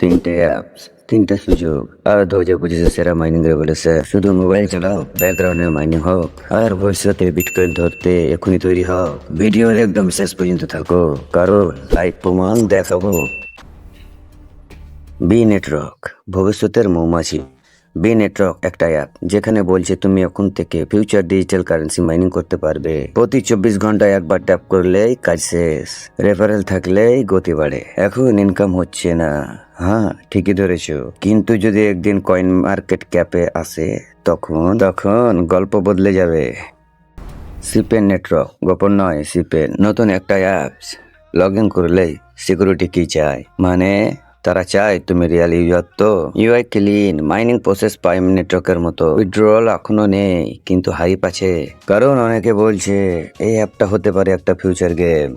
তিনটে অ্যাপস তিনটে সুযোগ। আর দু হাজার সেরা মাইনিং বলেছে। শুধু মোবাইল চালাও ব্যাকগ্রাউন্ডে মাইনিং হোক, আর ভবিষ্যতে বিটকয়েন ধরতে এখনই তৈরি হোক ভিডিওর একদম শেষ পর্যন্ত থাকো, কারণ লাইভ প্রমাণ দেখাবো। বি নেটওয়ার্ক ভবিষ্যতের মৌমাছি। বি নেটওয়ার্ক একটা অ্যাপ, যেখানে বলছে তুমি এখন থেকে ফিউচার ডিজিটাল কারেন্সি মাইনিং করতে পারবে। প্রতি চব্বিশ ঘন্টায় একবার ট্যাপ করলেই কাজ শেষ। রেফারেল থাকলেই গতি বাড়ে। এখন ইনকাম হচ্ছে না। হ্যাঁ ঠিকই ধরেছো। কিন্তু যদি একদিন কয়েন মার্কেট ক্যাপে আসে, তখন তখন গল্প বদলে যাবে। সিপেন নেটওয়ার্ক গোপন নয় সিপেন নতুন একটা অ্যাপস লগ ইন করলেই সিকিউরিটি কি চায়? মানে তারা চায় তুমি রিয়াল ইউজার তো UI clean mining process prime নেটওয়ার্কের মতো। উইথড্রল এখনও নেই, কিন্তু হাইপ আছে। কারণ অনেকে বলছে, এই অ্যাপটা হতে পারে একটা ফিউচার গেম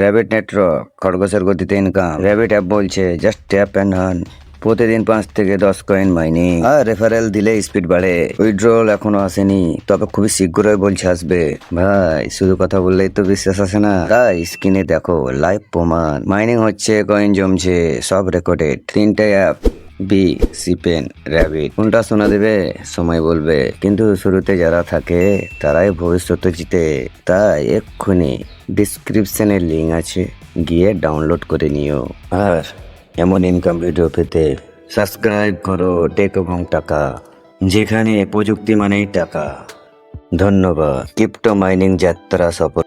র্যাবিট নেটওয়ার্ক খরগোশের গতিতে ইনকাম র্যাবিট অ্যাপ বলছে জাস্ট ট্যাপ অ্যান্ড হান প্রতিদিন পাঁচ থেকে দশ কয়েন মাইনিং আর রেফারেল দিলে স্পিড বাড়ে। উইথড্রল এখনও আসেনি। তবে খুবই শীঘ্রই বলছে আসবে। ভাই, শুধু কথা বললেই তো বিশ্বাস আসে না। তাই স্ক্রিনে দেখো লাইভ প্রমাণ। মাইনিং হচ্ছে কয়েন জমছে, সব রেকর্ডেড তিনটে অ্যাপ বি সিপেন র্যাবিট কোনটা শোনা দেবে? সময় বলবে। কিন্তু শুরুতে যারা থাকে, তারাই ভবিষ্যৎ জিতে। তাই এক্ষুনি ডিসক্রিপশনের লিঙ্ক আছে। গিয়ে ডাউনলোড করে নিও। আর এমন ইনকাম ভিডিও পেতে সাবস্ক্রাইব করো টেক এবং টাকা, যেখানে প্রযুক্তি মানেই টাকা। ধন্যবাদ। ক্রিপ্টো মাইনিং যাত্রা সফল